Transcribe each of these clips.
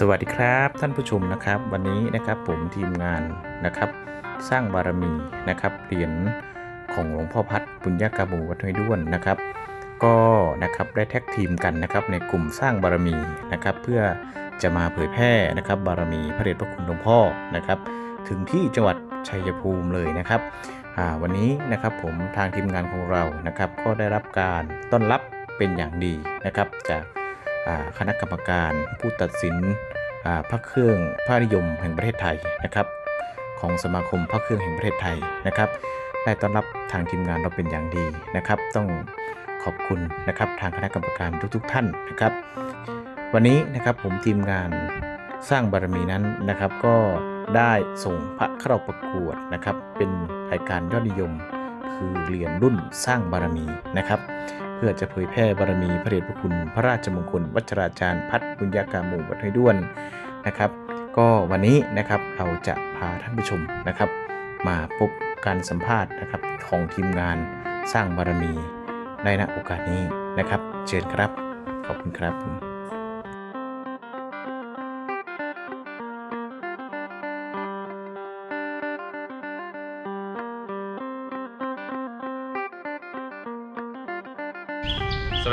สวัสดีครับท่านผู้ชมนะครับ วันนี้นะครับผมทีมงานนะครับ สร้างบารมีนะครับเหรียญของหลวงพ่อพัดปุญญากาบูวัดห้วยด้วนนะครับ ก็นะครับได้แท็กทีมกันนะครับในกลุ่มสร้างบารมีนะครับ เพื่อจะมาเผยแพร่นะครับบารมีพระเดชพระคุณหลวงพ่อนะครับ ถึงที่จังหวัดชัยภูมิเลยนะครับวันนี้นะครับผมทางทีมงานของเรานะครับ ก็ได้รับการต้อนรับเป็นอย่างดีนะครับจาก คณะกรรมการผู้ตัดสินพระเครื่องพระนิยมแห่งประเทศไทยนะครับของสมาคมพระเครื่องแห่งประเทศไทยนะครับ ได้ต้อนรับทางทีมงานเราเป็นอย่างดีนะครับ ต้องขอบคุณนะครับทางคณะกรรมการทุกๆ ท่านนะครับ วันนี้นะครับผมทีมงานสร้างบารมีนั้นนะครับ ก็ได้ส่งพระเข้าประกวดนะครับ เป็นรายการยอดนิยม คือเหรียญรุ่นสร้างบารมีนะครับ เพื่อจะเผยแพร่บารมีพระเดชพระคุณพระราชมงคล วัชราจารย์พัฒบุญญากามูวัดห้วยด้วนนะครับ ก็วันนี้นะครับเราจะพาท่านผู้ชมนะครับ มาพบการสัมภาษณ์นะครับของทีมงานสร้างบารมีในณโอกาสนี้นะครับ เชิญครับ ขอบคุณครับ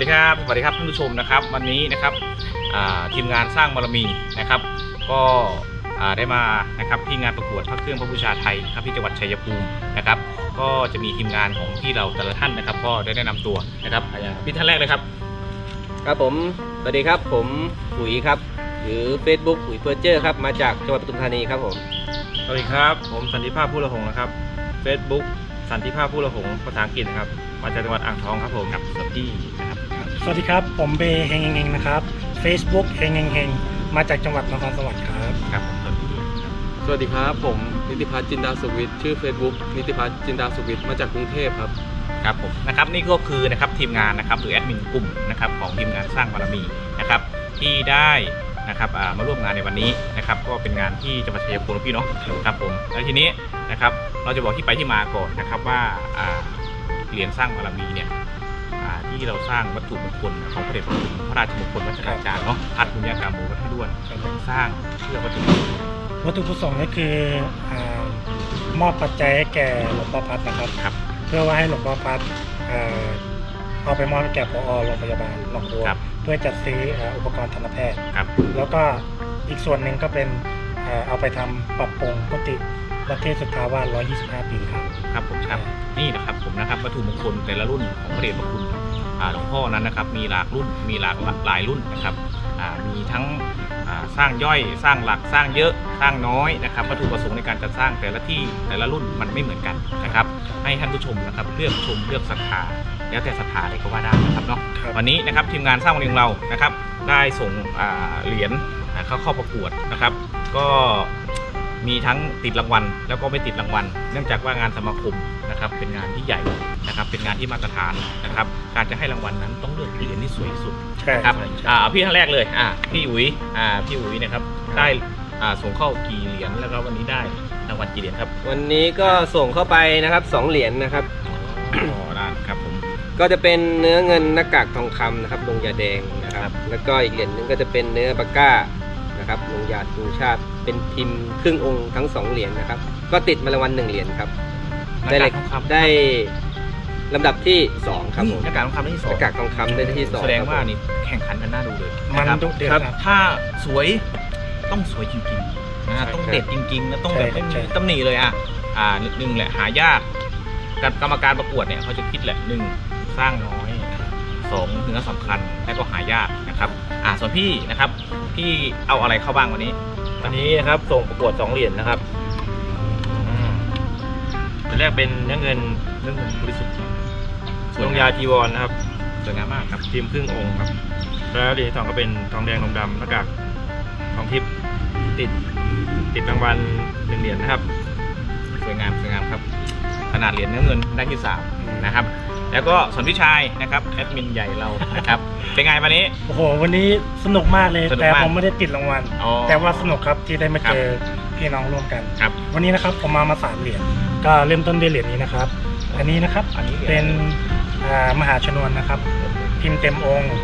ดีครับสวัสดีครับท่านผู้ชมนะครับวันนี้นะครับอ่าทีมงานสร้างบารมีนะครับ ก็อ่าได้มานะครับที่งานประกวดพระเครื่องพระบูชาไทยครับที่จังหวัดชัยภูมินะครับ ก็จะมีทีมงานของที่เราแต่ละท่านนะครับ ก็ได้แนะนำตัวนะครับอ่าอย่างพี่ท่านแรกเลยครับครับผมสวัสดีครับผมปุ๋ยครับหรือ Facebook ปุ๋ยเพอร์เจอร์ครับมาจากจังหวัดปทุมธานีครับผมสวัสดีครับ ผมสันติภาพผู้ละหงนะครับ Facebook สันติภาพผู้ละหงภาษาอังกฤษนะครับ มาจากจังหวัดอ่างทองครับผมครับสวัสดีนะครับสวัสดีครับ ผมเบเฮงเฮงเฮงนะครับ Facebook เฮงเฮงเฮงมาจากจังหวัดนครสวรรค์ครับครับผมสวัสดีครับสวัสดีครับผมนิติพัฒน์จินดาสุวิทย์ชื่อ Facebook นิติพัฒน์จินดาสุวิทย์มาจากกรุงเทพครับครับผมนะครับนี่ก็คือนะครับทีมงานนะครับหรือแอดมินกลุ่มนะครับของทีมงานสร้างบารมีนะครับที่ได้นะครับอ่ามาร่วมงานในวันนี้นะครับก็เป็นงานที่จังหวัดชัยภูมินะพี่เนาะครับผมแล้วทีนี้นะครับเราจะบอกที่ไปที่มาก่อนนะครับว่าอ่า เหรียญสร้างบารมีเนี่ยอ่าที่เราสร้างวัตถุมงคลของพระเดชพระคุณพระราชมงคลวัชราจารย์เนาะพัดบุญญากรรมโมวัดด้วนสร้างเพื่อวัตถุมงคลวัตถุประสงค์ก็คืออามอบปัจจัยให้แก่หลวงพ่อพัดนะครับครับเพื่อว่าให้หลวงพ่อพัดอ่าเอาไปมอบให้แก่พอโรงพยาบาลหนองบัวครับเพื่อจัดซื้ออ่าอุปกรณ์ทันตแพทย์ครับแล้วก็อีกส่วนหนึ่งก็เป็นอ่าเอาไปทำปรับปรุงกุฏิ วัดเทพสุทธาวาส125 ปีครับ ครับผมครับนี่นะครับผมนะครับวัตถุมงคลแต่ละรุ่นของพระเดชพระคุณอ่าหลวงพ่อนั้นนะครับ มีหลากรุ่นมีหลากหลายรุ่นนะครับอ่ามีทั้งอ่าสร้างย่อยสร้างหลักสร้างเยอะสร้างน้อยนะครับวัตถุประสงค์ในการจัดสร้างแต่ละที่แต่ละรุ่นมันไม่เหมือนกันนะครับ ให้ท่านผู้ชมนะครับเลือกชมเลือกศรัทธาแล้วแต่ศรัทธาเลยก็ว่าได้นะครับเนาะครับวันนี้นะครับทีมงานสร้างวันของเรานะครับ ได้ส่งอ่าเหรียญอ่าเข้าเข้าประกวดนะครับ ก็ มีทั้งติดรางวัล แล้วก็ไม่ติดรางวัล เนื่องจากว่างานสมาคมนะครับเป็นงานที่ใหญ่นะครับเป็นงานที่มาตรฐานนะครับการจะให้รางวัลนั้นต้องเลือกเหรียญที่สวยที่สุดใช่นะครับใช่ใช่อ่าพี่ท่านแรกเลยอ่าพี่อุ๋ยอ่าพี่อุ๋ยเนะครับได้อ่าส่งเข้ากี่เหรียญแล้วก็วันนี้ได้รางวัลกี่เหรียญครับวันนี้ก็ส่งเข้าไปนะครับสองเหรียญนะครับ อ๋อได้ครับผม ก็จะเป็นเนื้อเงินหน้ากากทองคำนะครับลงยาแดงนะคครัรับบแล้วก็อีกเหรียญหนึงก็จะเป็นเนื้อปากก้า นะครับลงยาชูชาติเป็นพิมพ์ครึ่งองค์ทั้งสองเหรียญนะครับ ก็ติดมารางวัลหนึ่งเหรียญครับ ได้หเลน้ายกากทองคำได้ลำดับที่สองครับผมหน้ากากทองคำได้ที่สหองน้ากากทองคำได้ที่สองแสดงครับว่าผมนี่แข่งขันกันน่าดูเลยมันนะครับดุเดือดครับครับถ้าสวยต้องสวยจริงๆนะใช่ต้องเด็ดจริงๆแล้วต้องแบบใช่ไม่มีใช่ตำหนิเลยอะอ่าหนึ่งแหละหายากกับกรรมการประกวดเนี่ยเขาจะคิดแหละหนึ่งสร้างน้อย สองเนื้อสำคัญและก็หายากนะครับอ่าส่วนพี่นะครับพี่เอาอะไรเข้าบ้างวันนี้ วันนี้นะครับส่งประกวด2เหรียญนะครับอืมอันแรกเป็นเนื้อเงินเรื่องเงินบริสุทธิ์สลวยงงายามจีวรนะครับสวยงามมากครับพิมพ์ครึ่งองค์ครับ แล้วเหรียญที่สองก็เป็นทองแดงทองดำหน้ากากทองทิพย์ติดติดรางวัลหนึ่งเหรียญนะครับ สวยงามสวยงามครับ ขนาดเหรียญเนื้อเงินได้ที่สามนะครับ แล้วก็สนพิชัยนะครับแอดมินใหญ่เรานะครับ เป็นไงวันนี้ โอ้โห วันนี้สนุกมากเลย สนุกแต่มากผมไม่ได้ติดรางวัล อ๋อแต่ว่าสนุกครับที่ได้มาครับเจอพี่น้องร่วมกัน ครับ วันนี้นะครับผมมามาสามเหรียญ ก็เริ่มต้นด้วยเหรียญนี้นะครับ อันนี้นะครับ อันนี้หรียญเป็นอ่ามหาชนวนนะครับ พิมพ์เต็มองค์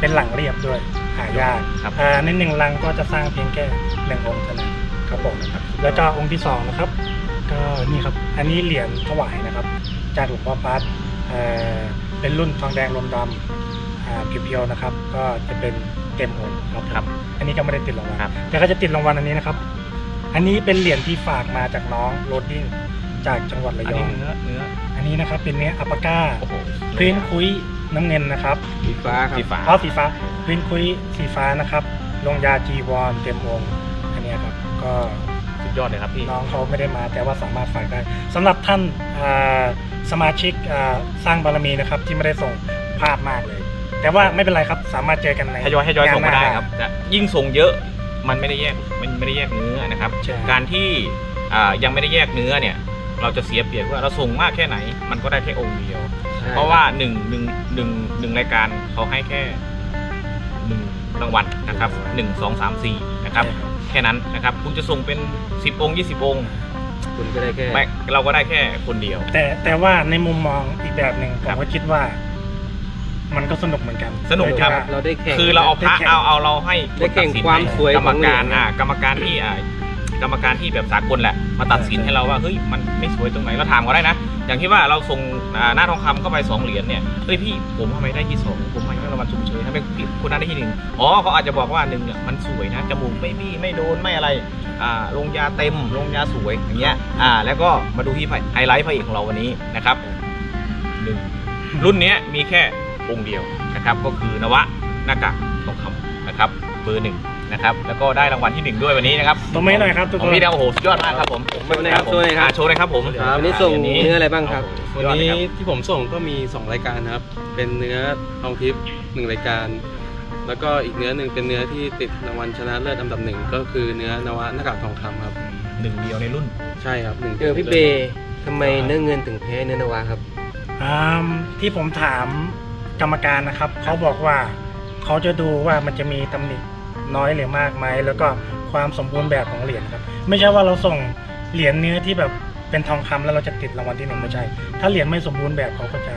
เป็นหลังเรียบด้วย หายากครับ อ่าในหนึ่งลังก็จะสร้างเพียงแค่หนึ่งองค์เท่านั้นครับผมแล้วก็องค์ที่สองนะครับ ก็นี่ครับ อันนี้เหรียญถวายนะครับ จากหลวงพ่อพัด เอ่อเป็นรุ่นทองแดงลมดำอ่าเพียวๆนะครับ ก็จะเป็นเต็มองค์ครับครับ อันนี้ก็ไม่ได้ติดรางวัลครับแต่ก็จะติดรางวัลอันนี้นะครับ อันนี้เป็นเหรียญที่ฝากมาจากน้องโรดดิ้งจากจังหวัดระอันยอนี้งเนื้อเนื้ออันนี้นะครับเป็นเนื้ออัปปาก้าโอ้โหพื้นคุยน้ำเงินนะครับสีฟ้าครับสีฟ้าเอาสีฟ้าพื้นคุยสีฟ้านะครับลงยาจีวรเต็มองค์อันเนี้ยครับก็สุด ยอดเลยครับพี่น้องเขาไม่ได้มาแต่ว่าสามารถฝากได้สำหรับท่านอ่าสมาชิกอ่าสร้างบารมีนะครับที่ไม่ได้ส่งภาพมากเลย แต่ว่าไม่เป็นไรครับสามารถเจอกันในทยอยทยอยส่งมาได้หน้ครับจะยิ่งส่งเยอะมันไม่ได้แยกมันไม่ได้แยกเนื้อนะครับใช่การที่อ่ายังไม่ได้แยกเนื้อเนี่ยเราจะเสียเปรียบว่าเราส่งมากแค่ไหน มันก็ได้แค่องค์เดียวใช่เพราะว่าหนึ่งหนึ่งหนึ่งหนึ่งรายการเขาให้แค่หนึ่งรางวัลนะครับหนึ่งสองสามสี่นะครับใช่ครับ แค่นั้นนะครับ คุณจะส่งเป็นสิบองค์ยี่สิบองค์คุณก็ได้แค่ไม่เราก็ได้แค่คนเดียว แต่แต่ว่าในมุมมองอีกแบบหนึ่งผครัมบก็คิดว่า มันก็สนุกเหมือนกัน สนุกครับโดยที่ว่าเราได้แข่งคือเราเอาพระได้แข่งเอาเอาเราให้ได้แข่งนตัดสินความสวยกรรมการของเหรียญอ่ากรรมการที่อ่า กรรมการที่แบบสากลแหละมาตัดสินให้เราว่าเฮ้ยมันไม่สวยตรงไหนเราถามเขาได้นะ อย่างที่ว่าเราส่งอ่าหน้าทองคำเข้าไปสองเหรียญเนี่ยเฮ้ยพี่ผมทำไมได้ที่สองผมทำไมได้รางวัลสุ่มเฉยทำไมพี่คนนั้นได้ที่หนึ่งอ๋อเขาอาจจะบอกว่าหนึ่งเนี่ยมันสวยนะจมูกไม่บี้ไม่โดนไม่อะไรอ่าลงยาเต็มลงยาสวยอย่างเงี้ยอ่าแล้วก็มาดูที่ไฮไลท์พระเอกของเราวันนี้นะครับหนึ่งรุ่นเนี้ยมีแค่องค์เดียวนะครับก็คือนวะหน้ากากทองคำนะครับเบอร์หนึ่ง นะครับแล้วก็ได้รางวัลที่หนึ่งด้วยวันนี้นะครับตรงนี้หน่อยครับทุกขคองน พี่ดาวโอ้โหสุดยอดมากครับผมโชว์หน่อยครับโชว์หน่อยครับ อ่าโชว์เลยครับผมครับวันนี้ส่งเนื้ออะไรบ้างครับสุวัดนยอดเลยนี้ครับที่ผมส่งก็มี 2 รายการนะครับ เป็นเนื้อทองทิพย์หนึ่งรายการ แล้วก็อีกเนื้อหนึ่งเป็นเนื้อที่ติดรางวัลชนะเลิศอันดับหนึ่งก็คือเนื้อนวะหน้ากากทองคำครับ หนึ่งเดียวในรุ่น ใช่ครับหนึ่งเออพี่เบย์ทำไมเนื้อเงินถึงแพ้เนื้อนาวาครับอ่าที่ผมถามกรรมการนะครับ เขาบอกว่าเขาจะดูว่ามันจะมีตำหนิ น้อยหรือมากไหมแล้วก็ความสมบูรณ์แบบของเหรียญครับ ไม่ใช่ว่าเราส่งเหรียญเนื้อที่แบบเป็นทองคำแล้วเราจะติดรางวัลที่หนึ่งไม่ใช่ ถ้าเหรียญไม่สมบูรณ์แบบเขาก็จะ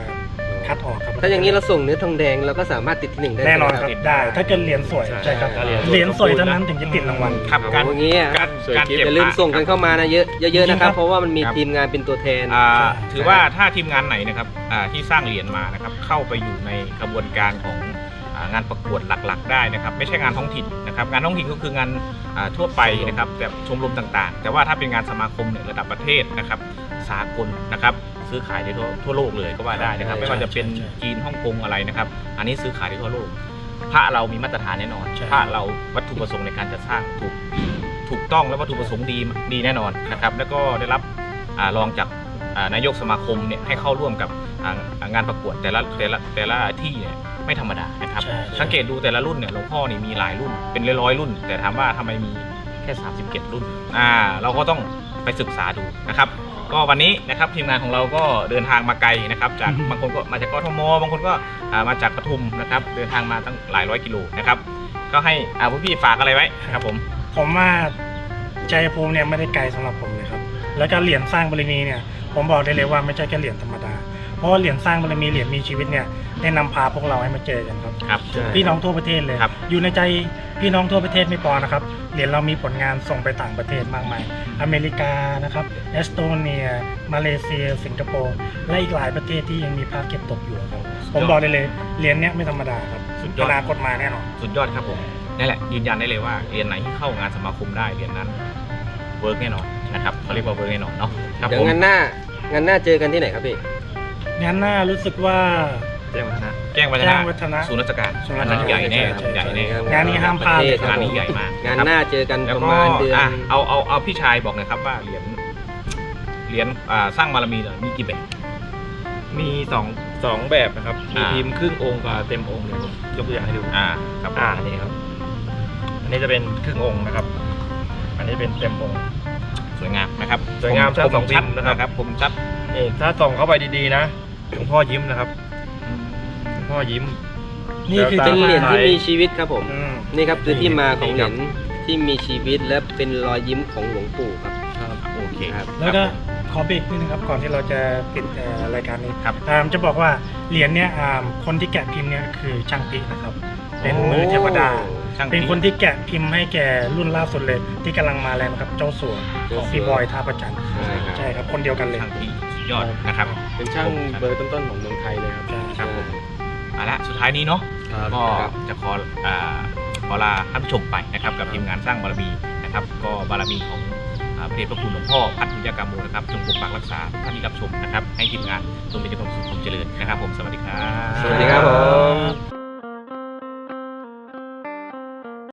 คัดออกครับถ้าอย่างนี้เราส่งเนื้อทองแดงเราก็สามารถติดที่หนึ่งได้แน่นอนใช่ไหมครับได้ ถ้าเกิดเหรียญสวยใช่ครับถ้าเหรียญเหรียญสวยเท่านั้นถึงจะติดรางวัลครับโอ้การโหอย่างนี้อะการสวยการกิ๊บเก็บอย่าลืมส่งกันเข้ามานะเยอะเยอะๆนะครับจริงครับเพราะว่ามันมีครับทีมงานเป็นตัวแทนอ่าใช่ถือว่าถ้าทีมงานไหนนะครับอ่าที่สร้างเหรียญมานะครับเข้าไปอยู่ในกระบวนการของอ่างานประกวดหลักๆ ได้นะครับ ไม่ใช่งานท้องถิ่นนะครับ งานท้องถิ่นก็คืองานอ่าทั่วไปนะครับแบบชมรมต่างๆ แต่ว่าถ้าเป็นงานสมาคมเนี่ยระดับประเทศนะครับ สากลนะครับ ซื้อขายได้ทั่วทั่วโลกเลยก็ว่าได้นะครับใช่ไม่ว่าจะเป็นใช่จีนฮ่องกงอะไรนะครับ อันนี้ซื้อขายได้ทั่วโลกพระเรามีมาตรฐานแน่นอนใช่พระเราวัตถุประสงค์ในการจะสร้างถูกถูกต้องและวัตถุประสงค์ดีดีแน่นอนนะครับ แล้วก็ได้รับอารองจากอ่า นายกสมาคมเนี่ยให้เข้าร่วมกับอ่าอ่างานประกวดแต่ละแต่ละแต่ละที่เนี่ยไม่ธรรมดานะครับใช่สังเกตดูแต่ละรุ่นเนี่ยหลวงพ่อนี่มีหลายรุ่นเป็นร้อยๆรุ่น แต่ถามว่าทำไมมีแค่37รุ่นอ่าเราก็ต้องไปศึกษาดูนะครับ ก็วันนี้นะครับทีมงานของเราก็เดินทางมาไกลนะครับจากอืมบางคนก็มาจากกทมบางคนก็อ่ามาจากปทุมนะครับเดินทางมาตั้งหลายร้อยกิโลนะครับก็ให้อ่าพวกพี่ฝากอะไรไว้ครับผม ผมว่าชัยภูมิเนี่ยไม่ได้ไกลสำหรับผมเลยครับ แล้วก็เหรียญสร้างบารมีเนี่ย ผมบอกได้เลยว่าไม่ใช่แค่เหรียญธรรมดา เพราะว่าเหรียญสร้างบารมีเหรียญมีชีวิตเนี่ยได้นำพาพวกเราให้มาเจอกันครับ ครับใช่ พี่น้องทั่วประเทศเลย ครับ อยู่ในใจพี่น้องทั่วประเทศไม่พอนะครับ เหรียญเรามีผลงานส่งไปต่างประเทศมากมาย อเมริกานะครับ เอสโตเนีย มาเลเซีย สิงคโปร์ และอีกหลายประเทศที่ยังมีภาพเก็บตกอยู่ครับ ผมบอกได้เลย เหรียญเนี้ยไม่ธรรมดาครับสุดยออดนาคตมาแน่นอน สุดยอดครับผมนี่แหละยืนยันได้เลยว่าเรียนไหนที่เข้างานสมาคมได้เรียนนั้นเวิร์กแน่นอน นะครับเขาเรียกว่าเวิร์กแน่นอนเนาะครับเดี๋ยผวมงานหน้างานหน้าเจอกันที่ไหนครับพี่ งั้นน่ารู้สึกว่า แจ้งวัฒนะแจ้งวัฒแจ้นะงวัฒนะศูนย์ราชการศูนย์ราชงาการนใหญ่แน่ใช่ใช่ ใหญ่แน่งานนี้ห้ามพลาดเลยครับงานนี้ใหญ่มากงานครับหน้าเจอกันแล้ปวระก็มาณเดือนอะเอาเอาเอาพี่ชายบอกหน่อยครับว่าเหรียญเหรียญอ่าสร้างบารมีเนี่ยมีกี่แบบ มีสองสองแบบนะครับ มีอ่า พิมพ์ครึ่งองค์กับเต็มองค์เดี๋ยวผมยกตัวอย่างให้ดู อ่าครับอ่านี่ครับ อันนี้จะเป็นครึ่งองค์นะครับ อันนี้เป็นเต็มองค์ สวยงามนะครับสวยงามคทั้งสองชัดพิมพ์นะครับ นะครับผมชัดนี่ถ้าส่องเข้าไปดีๆนะหลวงพ่อยิ้มนะครับหลวงพ่อยิ้ม นี่คือแวเป็นตาเหรียญที่มีชีวิตครับผม อืม นี่ครับคือที่มาของเหรียญนี่ที่มีชีวิตและเป็นรอยยิ้มของหลวงปู่ครับครับ โอเคครับ แล้วก็ขอเบรกนิดนึงครับก่อนที่เราจะปิดเอ่อรายการนี้ครับอ่าจะบอกว่าเหรียญเนี่ยอ่าคนที่แกะพิมพ์เนี่ยคือช่างปินะครับ เป็นมือเทวดา ช่างเป็นคนที่แกะพิมพ์ให้แก่รุ่นล่าสุดเลย ที่กำลังมาแรงนะครับ เจ้าสัวของพี่บอยท่าประจันทร์ใช่ครับ ใช่ครับ คนเดียวกันเลยช่างที่สุดยอดนะครับ เป็นช่างเบอร์ต้นๆของเมืองไทยเลยครับใช่ครับผมเอาละสุดท้ายนี้เนาะครับก็ครับจะขออ่าขอลาท่านผู้ชมไปนะครับ กับทีมงานสร้างบารมีนะครับ ก็บารมีของอ่าพระเดชพระคุณหลวงพ่อพัฒน์วิทยากรรมโมนะครับจงปกปักรักษาท่านที่รับชมนะครับ ให้ทีมงานจงมีแต่ความสุขความเจริญนะครับ ผมสวัสดีครับ สวัสดีครับผม